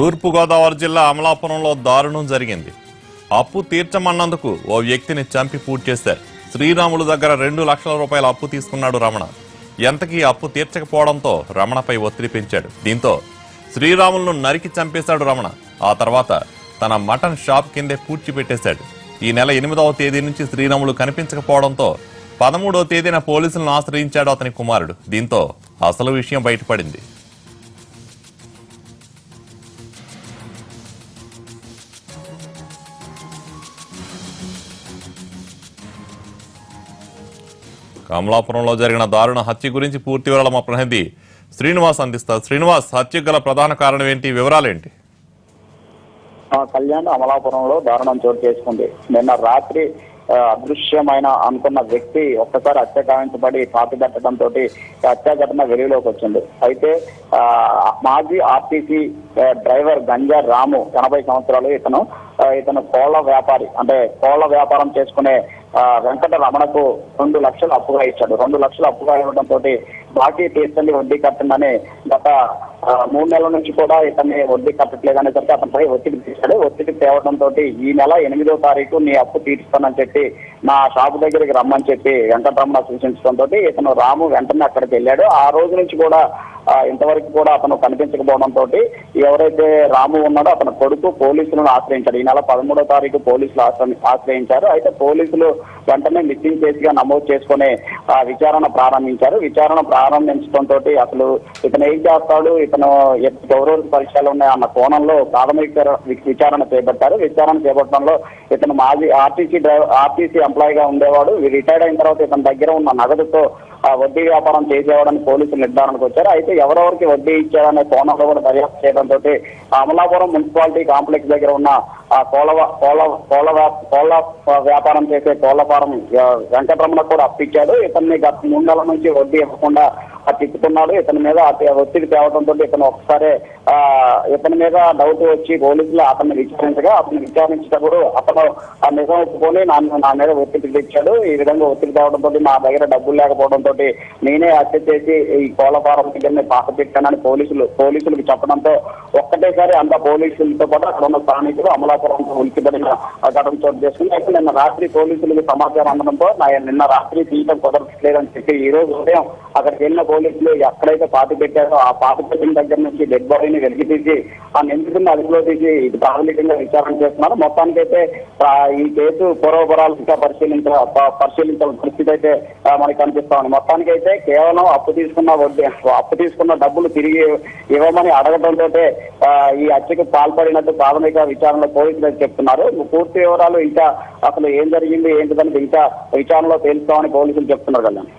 తూర్పుగోదావరి జిల్లా అమలాపురంలో దారుణం జరిగింది. అప్పు తీర్చమన్నందుకు ఓ వ్యక్తిని చంపి పూర్తి చేశారు శ్రీరాములు దగ్గర రెండు లక్షల రూపాయల అప్పు తీసుకున్నాడు రమణ. ఎంతకీ అప్పు తీర్చకపోవడంతో రమణపై ఒత్తిడి పెంచాడు. దీంతో శ్రీరాములను నరికి చంపేశాడు రమణ. ఆ తర్వాత తన మటన్ షాప్ కిందే పూడ్చిపెట్టేశాడు. ఈ నెల ఎనిమిదవ తేదీ నుంచి శ్రీరాములు కనిపించకపోవడంతో పదమూడవ తేదీన పోలీసులను ఆశ్రయించాడు అతని కుమారుడు. దీంతో అసలు విషయం బయటపడింది. కమలాపురంలో జరిగిన దారుణ హత్య గురించి పూర్తి వివరాలు మా ప్రతినిధి శ్రీనివాస్ అందిస్తారు. శ్రీనివాస్ హత్యకు గల ప్రధాన కారణం ఏంటి? వివరాలేంటి? ఆ కళ్యాణ్ అమలాపురంలో దారుణం చోటు చేసుకుంది. నిన్న రాత్రి అదృశ్యమైన అనుకున్న వ్యక్తి ఒక్కసారి హత్య కావించబడి పాతి పెట్టడంతో హత్యా ఘటన వెలుగులోకి వచ్చింది. అయితే మాజీ ఆర్టీసీ డ్రైవర్ గంజా రాము ఎనభై సంవత్సరాలు ఇతను ఇతను కోళ్ళ వ్యాపారి. అంటే కోళ్ళ వ్యాపారం చేసుకునే వెంకట రమణకు రెండు లక్షలు అప్పుగా ఇచ్చాడు. రెండు లక్షలు అప్పుగా ఇవ్వడంతో బాకీ తీర్చండి వడ్డీ కట్టండి గత మూడు నెలల నుంచి కూడా ఇతన్ని వడ్డీ కట్టట్లేదు చెప్పి అతనిపై ఒత్తిడి తీశాడు. ఒత్తిడి తేవడంతో ఈ నెల ఎనిమిదో తారీఖు నీ అప్పు తీర్చుతానని చెప్పి నా షాపు దగ్గరికి రమ్మని చెప్పి వెంకటరమణ సూచించడంతో ఇతను రాము వెంటనే అక్కడికి వెళ్ళాడు. ఆ రోజు నుంచి కూడా ఇంతవరకు కూడా అతను కనిపించకపోవడంతో ఎవరైతే రాము ఉన్నాడో అతని కొడుకు పోలీసులను ఆశ్రయించాడు. ఈ నెల పదమూడో తారీఖు పోలీసులు ఆశ్రయించారు. అయితే పోలీసులు వెంటనే మిస్సింగ్ కేసుగా నమోదు చేసుకునే ఆ, విచారణ ప్రారంభించారు. విచారణ ప్రారంభించడంతో అసలు ఇతను ఏం చేస్తాడు ఇతను ఎ- గౌరవ పరీక్షలు ఉన్నాయి అన్న కోణంలో ప్రాథమిక విచారణ చేపట్టారు. విచారణ చేపట్టడంలో ఇతను మాజీ ఆర్టీసీ డ్రైవర్ ఆర్టీసీ ఎంప్లాయీగా ఉండేవాడు. రిటైర్డ్ అయిన తర్వాత ఇతని దగ్గర ఉన్న నగదుతో ఆ వడ్డీ వ్యాపారం చేసేవాడని పోలీసులు నిర్ధారణకు వచ్చారు. అయితే ఎవరెవరికి వడ్డీ ఇచ్చారనే కోణంలో కూడా దర్యాప్తు చేయడంతో అమలాపురం మున్సిపాలిటీ కాంప్లెక్స్ దగ్గర ఉన్న ఆ కోళ్ళ కోళ్ళ కోళ్ళ కోళ్ళ వ్యాపారం చేసే కోళ్ళ ఫారం వెంకటరమణ కూడా అప్పించాడు ఇతన్ని గత మూడు నెలల నుంచి వడ్డీ ఇవ్వకుండా ఆ తిప్పుతున్నాడు. ఇతని మీద ఒత్తిడి తేవడంతో ఇతను ఒకసారి ఆ ఇతని మీద డౌట్ వచ్చి పోలీసులు అతన్ని విచారించగా అతను విచారించినప్పుడు అతను ఆ నిజం ఒప్పుకొని నా నా మీద ఒత్తిడి తెచ్చాడు. ఈ విధంగా ఒత్తిడి తేవడంతో నా దగ్గర డబ్బులు లేకపోవడంతో నేనే హత్య చేసి ఈ కోళ్ళ ఫారం దగ్గర పాత పెట్టానని పోలీసులు పోలీసులకు చెప్పడంతో ఒక్కటేసారి అంత పోలీసులతో పాటు అక్కడ ఉన్న స్థానికులు అమలాపురం ఉలికిపడిన ఘటన చోటు చేసుకుని అయితే నిన్న రాత్రి పోలీసులకు సమాచారం అందడంతో నిన్న రాత్రి తీయటం కుదరట్లేదని చెప్పి ఈ రోజు ఉదయం అక్కడికి వెళ్ళిన పోలీసులు ఎక్కడైతే పాతి పెట్టారో ఆ పాతి పెట్టిన దగ్గర నుంచి డెడ్ బాడీని వెలికి తీసి ఆ నిందితుడిని అదుపులో తీసి ఇది ప్రాథమికంగా విచారణ చేస్తున్నారు. మొత్తానికైతే ఈ కేసు పూర్వపురాలు ఇంకా పరిశీలించ ప- పరిశీలించాల్సిన పరిస్థితి అయితే మనకి కనిపిస్తా ఉంది. మొత్తానికైతే కేవలం అప్పు తీసుకున్న వడ్డీ అప్పు తీసుకున్న డబ్బులు తిరిగి ఇవ్వమని అడగడంతో ఈ హత్యకు పాల్పడినట్టు ప్రాథమిక విచారణలో పోలీసులు చెప్తున్నారు. పూర్తి వివరాలు ఇంకా అసలు ఏం జరిగింది ఏంటిదని ఇంకా విచారణలో తేలుస్తామని పోలీసులు చెప్తున్నారు కళ్యాణ్